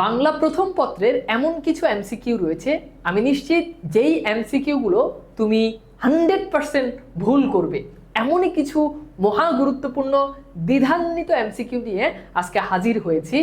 বাংলা প্রথম পত্রের এমন কিছু এমসিকিউ রয়েছে। আমি নিশ্চিত যেই এমসিকিউগুলো তুমি হান্ড্রেড পার্সেন্ট ভুল করবে। এমনই কিছু মহা গুরুত্বপূর্ণ, দ্বিধান্বিত এমসিকিউ নিয়ে আজকে হাজির হয়েছি।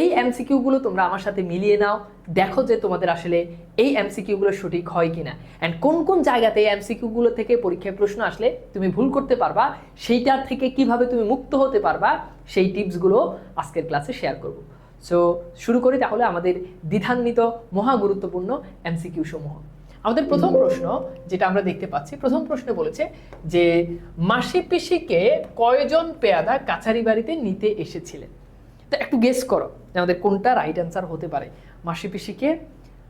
এই এমসিকিউগুলো তোমরা আমার সাথে মিলিয়ে নাও। দেখো যে তোমাদের আসলে এই এমসিকিউগুলো সঠিক হয় কিনা। অ্যান্ড কোন কোন জায়গাতে এই এমসিকিউগুলো থেকে পরীক্ষায় প্রশ্ন আসলে তুমি ভুল করতে পারবা, সেইটার থেকে কীভাবে তুমি মুক্ত হতে পারবা, সেই টিপসগুলো আজকের ক্লাসে শেয়ার করব। সো শুরু করি তাহলে আমাদের দ্বিধান্বিত মহা গুরুত্বপূর্ণ এমসিকিউ সমূহ। আমাদের প্রথম প্রশ্ন যেটা আমরা দেখতে পাচ্ছি প্রথম প্রশ্নে বলেছে যে মাসি পিসিকে কয়জন পেয়াদা কাছারি বাড়িতে নিতে এসেছিলেন? তো একটু গেস করো যে আমাদের কোনটা রাইট অ্যান্সার হতে পারে। মাসি পিসিকে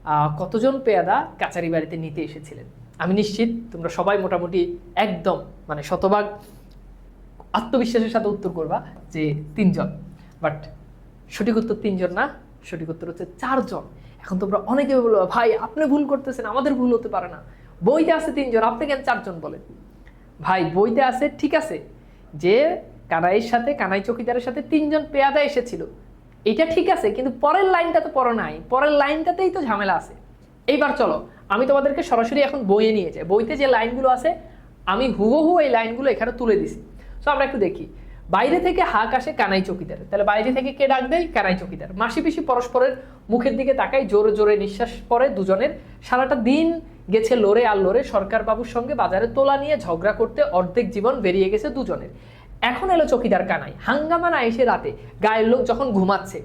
আহ, কতজন পেয়াদা কাছারি বাড়িতে নিতে এসেছিলেন? আমি নিশ্চিত তোমরা সবাই মোটামুটি একদম মানে শতভাগ আত্মবিশ্বাসের সাথে উত্তর করবা যে তিনজন। বাট সঠিক উত্তর তিনজন না, সঠিক উত্তর হচ্ছে চারজন। এখন তোমরা অনেকে বলব, ভাই, আপনি ভুল করতেছেন, আমাদের ভুল হতে পারে না। বইতে আছে তিনজন, আপনি কেন চারজন বলেন? ভাই, বইতে আছে, ঠিক আছে, যে কানাইয়ের সাথে, কানাই চকিদারের সাথে তিনজন পেয়াদা এসেছিল। এটা ঠিক আছে, কিন্তু পরের লাইনটা তো পড়ো নাই। পরের লাইনটাতেই তো ঝামেলা আছে। এইবার চলো, আমি তোমাদেরকে সরাসরি এখন বইয়ে নিয়ে যাই। বইতে যে লাইনগুলো আছে, আমি হুবহু এই লাইনগুলো এখানে তুলে দিছি। সো আমরা একটু দেখি। বাইরে থেকে হাঁক আসে কানাই চকিদার তাহলে বাইরে থেকে কে ডাক দেয়? কানাই চকিদার। মাসি পিসি পরস্পরের মুখের দিকে তাকাই জোরে জোরে নিঃশ্বাস পড়ে দুজনের। সারাটা দিন গেছে লড়ে আর লড়ে সরকার বাবুর সঙ্গে বাজারে তোলা নিয়ে ঝগড়া করতে অর্ধেক জীবন বেরিয়ে গেছে দুজনের। এখন এলো চকিদার কানাই। হাঙ্গামা না এসে রাতে গায়ের লোক যখন ঘুমাচ্ছে,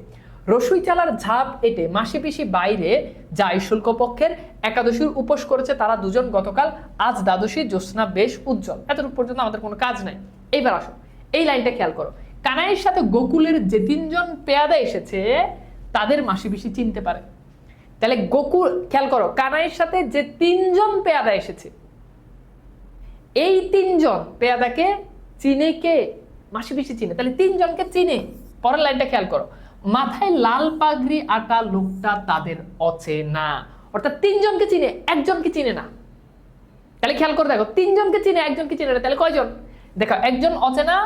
রসুই চালার ঝাঁপ এটে মাসি পিসি বাইরে যায় শুল্ক পক্ষের একাদশীর উপোস করেছে তারা দুজন। গতকাল আজ দ্বাদশী জ্যোৎস্না বেশ উজ্জ্বল। এতটুকু পর্যন্ত আমাদের কোনো কাজ নাই। এইবার আসো এই লাইনটা খেয়াল করো। কানাইয়ের সাথে গোকুলের যে তিনজন পেয়াদা এসেছে, তাদের মাসি পিসি চিনতে পারে। তাহলে গোকুল, খেয়াল করো, কানাইয়ের সাথে যে তিনজন পেয়াদা এসেছে, এই তিনজন পেয়াদাকে চিনে কে? মাসি পিসি চিনে। তাহলে তিনজনকে চিনে। পরের লাইনটা খেয়াল করো। মাথায় লাল পাগড়ি আটা লোকটা তাদের অচেনা। অর্থাৎ তিনজনকে চিনে, একজনকে চিনে না। তাহলে খেয়াল করে দেখো, তিনজনকে চিনে, একজনকে চিনে না। তাহলে কয়জন? দেখো, একজন অচেনা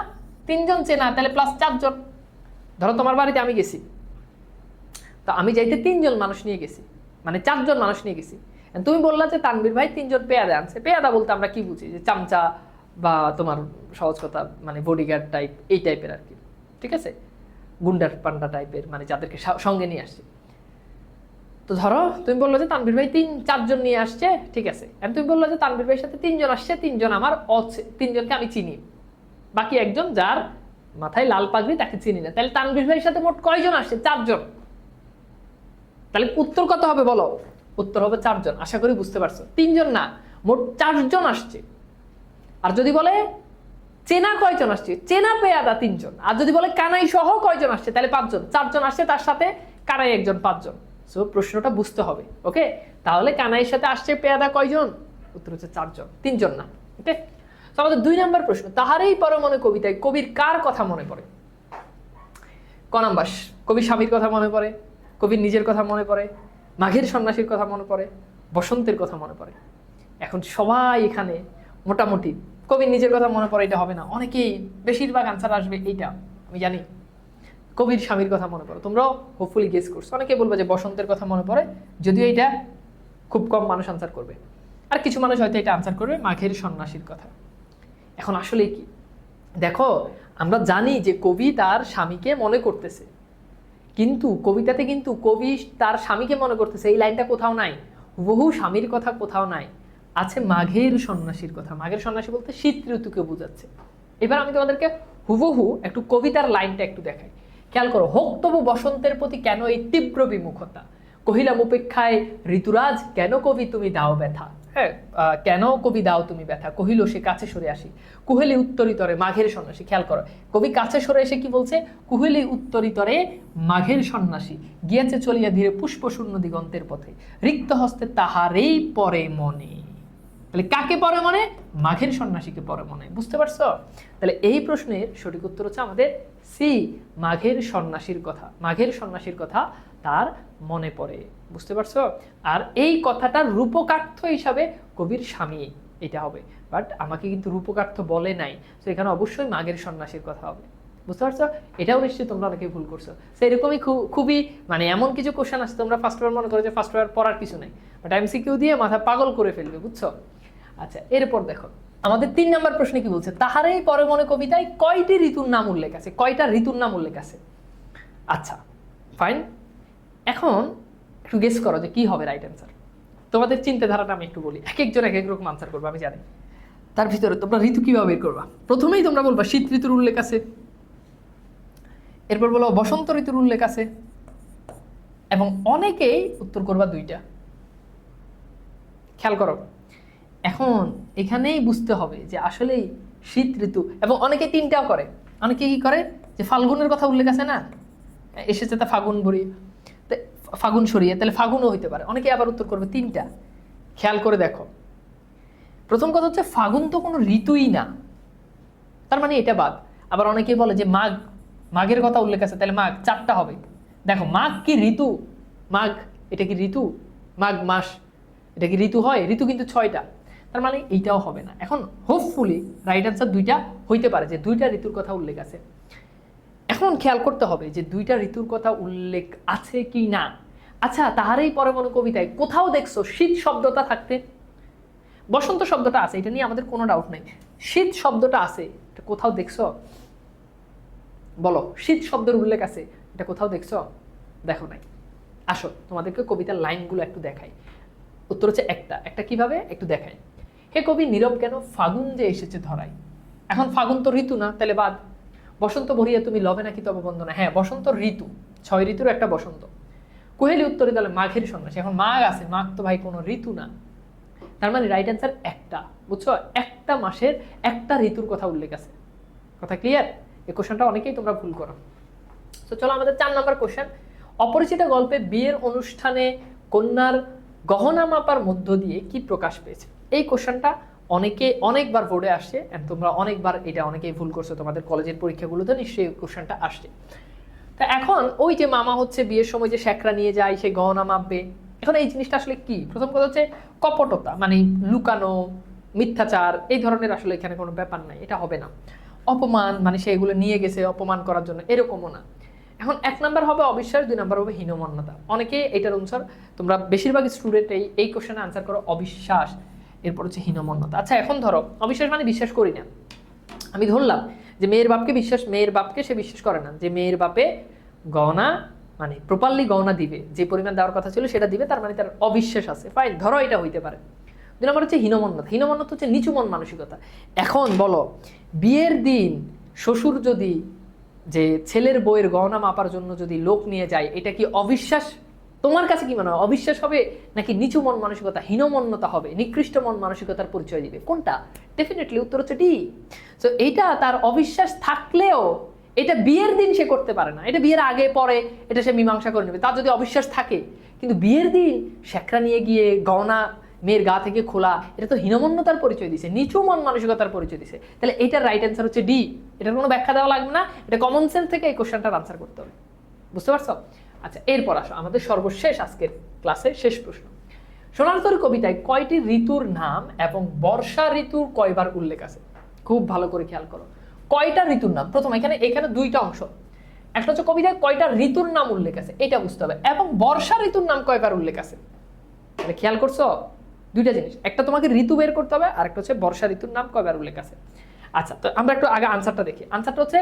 তিনজন চেনা, তাহলে প্লাস চারজন। ধরো তোমার বাড়িতে আমি গেছি। তো আমি যাইতে তিনজন মানুষ নিয়ে গেছি। মানে চারজন মানুষ নিয়ে গেছি। তুমি বললা যে তানবীর ভাই তিনজন পেয়াদা আনছে। পেয়াদা বলতে আমরা কি বুঝি? যে চামচা বা তোমার সহজ কথা মানে বডিগার্ড টাইপ এই টাইপের আর কি। ঠিক আছে? গুন্ডার পান্ডা টাইপের মানে যাদেরকে সঙ্গে নিয়ে আসছে। তো ধরো তুমি বলল যে তানবীর ভাই তিন চারজন নিয়ে আসছে, ঠিক আছে। আর তুমি বলল যে তানবীর ভাইয়ের সাথে তিনজন আসছে, তিনজন আমার অছে তিনজনকে আমি চিনি। বাকি একজন যার মাথায় লাল পাগড়ি তাকে চিনি না। তাহলে তানবীর ভাইয়ের সাথে মোট কয়জন আসছে? চারজন। তাহলে উত্তর কত হবে বলো? উত্তর হবে চারজন। আশা করি বুঝতে পারছ। তিনজন না, মোট চারজন আসছে। আর যদি বলে চেনা কয়জন আসছে? চেনা পেয়াদা তিনজন। আর যদি বলে কানাই সহ কয়জন আসছে? তাহলে পাঁচজন। চারজন আসছে, তার সাথে কানাই একজন, পাঁচজন। সো প্রশ্নটা বুঝতে হবে ওকে তাহলে কানাইয়ের সাথে আসছে পেয়াদা কয়জন? উত্তর হচ্ছে চারজন। তিনজন না ওকে আমাদের দুই নম্বর প্রশ্ন, তাহারই পরমনে কবিতায় কবির কার কথা মনে পড়ে? ক নাম্বার, কবির স্বামীর কথা মনে পড়ে, কবির নিজের কথা মনে পড়ে, মাঘের সন্ন্যাসীর কথা মনে পড়ে, বসন্তের কথা মনে পড়ে। এখন সবাই এখানে মোটামুটি কবির নিজের কথা মনে পড়ে, এটা হবে না। অনেকেই বেশিরভাগ আনসার আসবে এইটা, আমি জানি। কবির স্বামীর কথা মনে পড়ে। তোমরাও হোপফুলি গেস করছ। অনেকে বলবে যে বসন্তের কথা মনে পড়ে, যদিও এটা খুব কম মানুষ আনসার করবে। আর কিছু মানুষ হয়তো এটা আনসার করবে, মাঘের সন্ন্যাসীর কথা। এখন আসলে কি? দেখো, আমরা জানি যে কবি তার স্বামীকে মনে করতেছে। কিন্তু কবিতাতে কিন্তু কবি তার স্বামীকে মনে করতেছে, এই লাইনটা কোথাও নাই। বহু স্বামীর কথা কোথাও নাই। আছে মাঘের সন্ন্যাসীর কথা। মাঘের সন্ন্যাসী বলতে শীত ঋতুকে বোঝাচ্ছে। এবার আমি তোমাদেরকে হুবহু একটু কবিতার লাইনটা একটু দেখাই। খেয়াল করো, হোক তবু বসন্তের প্রতি কেন এই তীব্র বিমুখতা? কহিলাম, উপেক্ষায় ঋতুরাজ, কেন কবি তুমি দাও ব্যথা? হ্যাঁ কেন কবি দাও তুমি ব্যথা? কহিল সে কাছে সরে আসি। কুহেলি উত্তরিতরে মাঘের সন্ন্যাসী, খেয়াল করো। কবি কাছে সরে এসে কি বলছে? কুহেলি উত্তরিতরে মাঘের সন্ন্যাসী, গিয়েছে চলিয়া ধীরে পুষ্প শূন্য দিগন্তের পথে। রিক্ত হস্তে তাহারেই পরে মনে। তাহলে কাকে পরে মনে? মাঘের সন্ন্যাসীকে পরে মনে। বুঝতে পারছ? তাহলে এই প্রশ্নের সঠিক উত্তর হচ্ছে আমাদের সি, মাঘের সন্ন্যাসীর কথা। মাঘের সন্ন্যাসীর কথা তার মনে পড়ে। বুঝতে পারছ? আর এই কথাটার রূপকার্থ হিসাবে কবির স্বামী এটা হবে। বাট আমাকে কিন্তু রূপকার্থ বলে নাই। তো এখানে অবশ্যই মাঘের সন্ন্যাসীর কথা হবে। বুঝতে পারছ? এটাও নিশ্চয়ই তোমরা অনেকেই ভুল করছ। তো এরকমই খুবই মানে এমন কিছু কোশ্চেন আছে তোমরা ফার্স্ট পেপার মনে করো যে ফার্স্ট পেপার পড়ার কিছু নাই। বাট এমসিকিউ দিয়ে মাথা পাগল করে ফেলবে, বুঝছ? আচ্ছা এরপর দেখো। আমাদের তিন নম্বর প্রশ্নে কি বলছে? তাহারেই পরে মনে কবিতায় কয়টি ঋতুর নাম উল্লেখ আছে? কয়টা ঋতুর নাম উল্লেখ আছে? আচ্ছা ফাইন এখন একটু গেস করো যে কি হবে রাইট অ্যান্সার তোমাদের চিন্তাধারাটা আমি একটু বলি। এক একজন এক এক রকম আনসার করবে, আমি জানি। তার ভিতরে তোমরা ঋতু কীভাবে বের করবা? প্রথমেই তোমরা বলবা, শীত ঋতুর উল্লেখ আছে। এরপর বলো, বসন্ত ঋতুর উল্লেখ আছে। এবং অনেকেই উত্তর করবা দুইটা। খেয়াল করো। এখন এখানেই বুঝতে হবে যে আসলেই শীত ঋতু, এবং অনেকে তিনটাও করে। অনেকে কি করে? যে ফাল্গুনের কথা উল্লেখ আছে না? এসেছে তা ফাগুন ভরি ফাগুন সরিয়ে, তাহলে ফাগুনও হইতে পারে। অনেকে আবার উত্তর করবে তিনটা। খেয়াল করে দেখো। প্রথম কথা হচ্ছে ফাগুন তো কোনো ঋতুই না। তার মানে এটা বাদ। আবার অনেকেই বলে যে মাঘ, মাঘের কথা উল্লেখ আছে, তাহলে মাঘ চারটা হবে। দেখো, মাঘ কি ঋতু? মাঘ, এটা কি ঋতু? মাঘ মাস, এটা কি ঋতু হয়? ঋতু কিন্তু ছয়টা। তার মানে এইটাও হবে না। এখন হোপফুলি রাইট আনসার দুইটা হইতে পারে, যে দুইটা ঋতুর কথা উল্লেখ আছে। এখন খেয়াল করতে হবে যে দুইটা ঋতুর কথা উল্লেখ আছে কি না। আচ্ছা তাহারই পরে কবিতায় কোথাও দেখছ শীত শব্দটা থাকতে? বসন্ত শব্দটা আছে, এটা নিয়ে আমাদের কোনো ডাউট নাই। শীত শব্দটা আছে, এটা কোথাও দেখছ? বলো, শীত শব্দের উল্লেখ আছে, এটা কোথাও দেখছ? দেখো নাই। আসো, তোমাদেরকে কবিতার লাইনগুলো একটু দেখাই। উত্তর হচ্ছে একটা। একটা কীভাবে? একটু দেখাই। হে কবি, নীরব কেন? ফাগুন যে এসেছে ধরাই এখন ফাগুন তো ঋতু না, তাহলে বাদ। বসন্ত ভরিয়া তুমি লবে নাকি তবে বন্দনা? হ্যাঁ বসন্ত ঋতু, ছয় ঋতুর একটা বসন্ত। কোহেলি উত্তরে তাহলে মাঘের সন্ন্যাসী। এখন মাঘ আছে, মাঘ তো ভাই কোনো ঋতু না। তার মানে রাইট অ্যান্সার একটা, বুঝছ? একটা মাসের একটা ঋতুর কথা উল্লেখ আছে। কথা ক্লিয়ার এই কোশ্চেনটা অনেকেই তোমরা ভুল করো। তো চলো আমাদের চার নম্বর কোশ্চেন অপরিচিত গল্পে বিয়ের অনুষ্ঠানে কন্যার গহনা মাপার মধ্য দিয়ে কি প্রকাশ পেয়েছে? এই কোশ্চেনটা অনেকে অনেকবার বোর্ডে আসছে and তোমরা অনেকবার এটা অনেকেই ভুল করছ, তোমাদের কলেজের পরীক্ষাগুলোতে নিশ্চয়ই কোশ্চেনটা আসছে। তা এখন ওই যে মামা হচ্ছে বিয়ের সময় যে শ্যাকরা নিয়ে যায়, সে গহনা মাপবে, এখন এই জিনিসটা আসলে কি? প্রথম কথা হচ্ছে কপটতা মানে লুকানো, মিথ্যাচার, এই ধরনের আসলে এখানে কোনো ব্যাপার নাই, এটা হবে না। অপমান মানে সে এগুলো নিয়ে গেছে অপমান করার জন্য, এরকমও না। এখন এক নাম্বার হবে অবিশ্বাস, দুই নাম্বার হবে হীনমন্যতা। অনেকে এটার অনুসার তোমরা বেশিরভাগ স্টুডেন্ট এই এই কোশ্চেনে আনসার করো অবিশ্বাস, এরপর হচ্ছে হীনমন্যতা। আচ্ছা এখন ধরো, অবিশ্বাস মানে বিশ্বাস করি না। আমি ধরলাম যে মেয়ের বাপকে বিশ্বাস, মেয়ের বাপকে সে বিশ্বাস করে না। যে মেয়ের বাপে গহনা মানে প্রপারলি গহনা দিবে। যে পরিমাণ দেওয়ার কথা ছিল সেটা দিবে, তার মানে তার অবিশ্বাস আছে। ফাইন ধরো এটা হইতে পারে। দুই নম্বর হচ্ছে হীনমন্যতা। হীনমন্যতা হচ্ছে নিচু মন মানসিকতা। এখন বলো, বিয়ের দিন শ্বশুর যদি যে ছেলের বইয়ের গহনা মাপার জন্য যদি লোক নিয়ে যায়, এটা কি অবিশ্বাস? তোমার কাছে কি মনে হয় অবিশ্বাস হবে নাকি নিচু মন মানসিকতা হীনমন্যতা হবে? নিকৃষ্ট মন মানসিকতার পরিচয় দিবে। কোনটা? ডেফিনেটলি উত্তর হচ্ছে ডি সো এইটা তার অবিশ্বাস থাকলেও এটা বিয়ের দিন সে করতে পারে না। এটা বিয়ের আগে, পরে, এটা সে মীমাংসা করে নেবে। তার যদি অবিশ্বাস থাকে, কিন্তু বিয়ের দিন শেখরা নিয়ে গিয়ে গহনা মেয়ের গা থেকে খোলা, এটা তো হীনমন্যতার পরিচয় দিছে, নিচু মন মানসিকতার পরিচয় দিছে। তাহলে এটার রাইট অ্যান্সার হচ্ছে ডি এটার কোনো ব্যাখ্যা দেওয়া লাগবে না, এটা কমন সেন্স থেকে এই কোশ্চেনটার আনসার করতে হবে। বুঝতে পারছ? আচ্ছা এরপর আসো, আমাদের সর্বশেষ আজকের ক্লাসের শেষ প্রশ্ন। সোনারতর কবিতায় কয়টি ঋতুর নাম এবং বর্ষা ঋতুর কয়বার উল্লেখ আছে? খুব ভালো করে খেয়াল করো। কয়টা ঋতুর নাম? প্রথম, এখানে এখানে দুইটা অংশ। একটা হচ্ছে কবিতায় কয়টা ঋতুর নাম উল্লেখ আছে, এটা বুঝতে হবে। এবং বর্ষা ঋতুর নাম কয়বার উল্লেখ আছে? তাহলে খেয়াল করছ? দুইটা জিনিস। একটা তোমাকে ঋতু বের করতে হবে, আর একটা হচ্ছে বর্ষা ঋতুর নাম কয়বার উল্লেখ আছে? আচ্ছা তো আমরা একটু আগে আনসারটা দেখি। আনসারটা হচ্ছে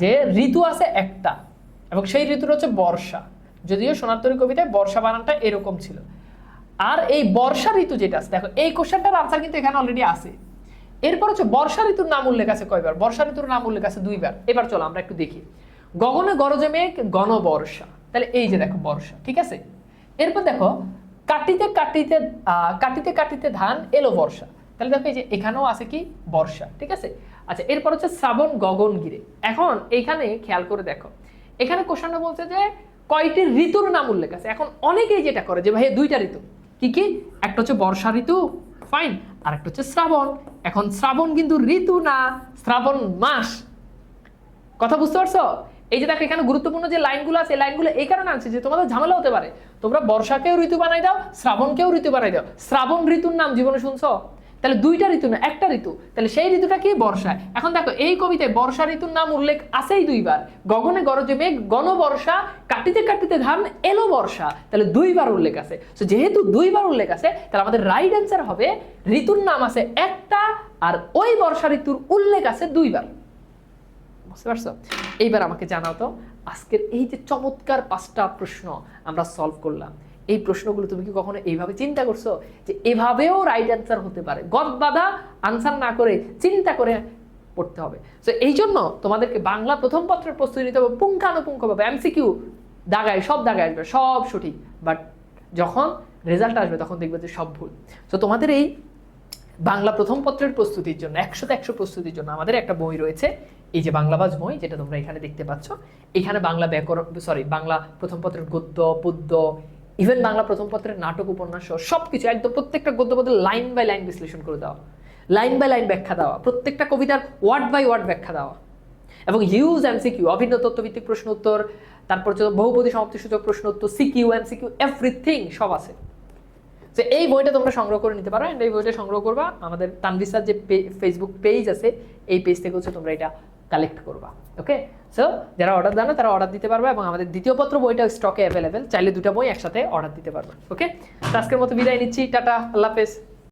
যে ঋতু আছে একটা, এবং সেই ঋতুটা হচ্ছে বর্ষা। যদিও সোনারতরী কবিতায় বর্ষা বানানটা এরকম ছিল। আর এই বর্ষা ঋতু যেটা আছে, দেখো, এই কোশ্চেনটার আনসার কিন্তু এখানে অলরেডি আছে। এরপর হচ্ছে বর্ষা ঋতুর নাম উল্লেখ আছে কয়বার? বর্ষা ঋতুর নাম উল্লেখ আছে দুইবার। এবার চলো আমরা একটু দেখি। গগনে গরজে মেঘ গণ বর্ষা তাহলে এই যে দেখো বর্ষা, ঠিক আছে? এরপর দেখো কাটিতে কাটিতে কাটিতে কাটিতে ধান এলো বর্ষা। তাহলে দেখো এই যে এখানেও আছে কি? বর্ষা, ঠিক আছে? আচ্ছা এরপর হচ্ছে শ্রাবণ গগন গিরে। এখন এইখানে খেয়াল করে দেখো, এখানে কোশ্চেনটা বলছে যে কয়টি ঋতুর নাম উল্লেখ আছে? এখন অনেকেই যেটা করে যে, ভাই, দুইটা ঋতু। কি কি? একটা হচ্ছে বর্ষা ঋতু ফাইন আর একটা হচ্ছে শ্রাবণ। এখন শ্রাবণ কিন্তু ঋতু না, শ্রাবণ মাস। কথা বুঝতে পারছ? এই যে দেখো, এখানে গুরুত্বপূর্ণ যে লাইনগুলো আছে লাইনগুলো এই কারণে আছে যে তোমাদের ঝামেলা হতে পারে। তোমরা বর্ষাকেও ঋতু বানাই দাও, শ্রাবণকেও ঋতু বানাই দাও। শ্রাবণ ঋতুর নাম জীবনে শুনছো? তাহলে দুইটা ঋতু না, একটা ঋতু। তাহলে সেই ঋতুটা কি? বর্ষায়। এখন দেখো, এই কবিতায় বর্ষা ঋতুর নাম উল্লেখ আছেই দুইবার। গগনে গরজে মেঘ গণ বর্ষা কাটিতে কাটিতে ধান, এলো বর্ষা। তাহলে দুইবার উল্লেখ আছে। তো যেহেতু দুইবার উল্লেখ আছে, তাহলে আমাদের রাইট অ্যান্সার হবে, ঋতুর নাম আছে একটা, আর ওই বর্ষা ঋতুর উল্লেখ আছে দুইবার। বুঝতে পারছ? এইবার আমাকে জানাও তো, আজকের এই যে চমৎকার পাঁচটা প্রশ্ন আমরা সলভ করলাম। এই প্রশ্নগুলো তুমি কি কখনো এইভাবে চিন্তা করছ? যে এভাবেও রাইট অ্যান্সার হতে পারে। গদ বাধা আনসার না করে চিন্তা করে পড়তে হবে। তো এই জন্য তোমাদেরকে বাংলা প্রথম পত্রের প্রস্তুতি নিতে হবে। পুঙ্খানুপুঙ্খভাবে এমসিকিউ দাগায়, সব দাগায় আসবে, সব সঠিক। বাট যখন রেজাল্ট আসবে, তখন দেখবে যে সব ভুল। তো তোমাদের এই বাংলা প্রথম পত্রের প্রস্তুতির জন্য, একশোতে একশো প্রস্তুতির জন্য আমাদের একটা বই রয়েছে। এই যে বাংলাবাজ বই যেটা তোমরা এখানে দেখতে পাচ্ছ, এখানে বাংলা ব্যাকরণ সরি বাংলা প্রথম পত্রের গদ্য, পদ্য ইভেন বাংলা প্রথম পত্রের নাটক, উপন্যাস সব কিছু একদম প্রত্যেকটা গদ্য পদ্যের লাইন বাই লাইন বিশ্লেষণ করে দেওয়া। লাইন বাই লাইন ব্যাখ্যা দেওয়া, প্রত্যেকটা কবিতার ওয়ার্ড বাই ওয়ার্ড ব্যাখ্যা দেওয়া। এবং হিউজ এমসিকিউ অভিন্ন তত্ত্বভিত্তিক প্রশ্ন উত্তর, তারপর হচ্ছে সমাপ্তি সূচক প্রশ্ন উত্তর সিকিউ এমসিকিউ এভরিথিং সব আছে। তো এই বইটা তোমরা সংগ্রহ করে নিতে পারো, and এই বইটা সংগ্রহ করবা। আমাদের তানভিসার যে ফেসবুক পেজ আছে, এই পেজ থেকে হচ্ছে তোমরা এটা কালেক্ট করবা ওকে সো যারা অর্ডার দেন তারা অর্ডার দিতে পারবে এবং আমাদের দ্বিতীয় পত্র বইটা স্টকে অ্যাভেলেবেল চাইলে দুটো বই একসাথে অর্ডার দিতে পারবে ওকে আজকের মতো বিদায় নিচ্ছি, টাটা, আল্লাহ হাফেজ।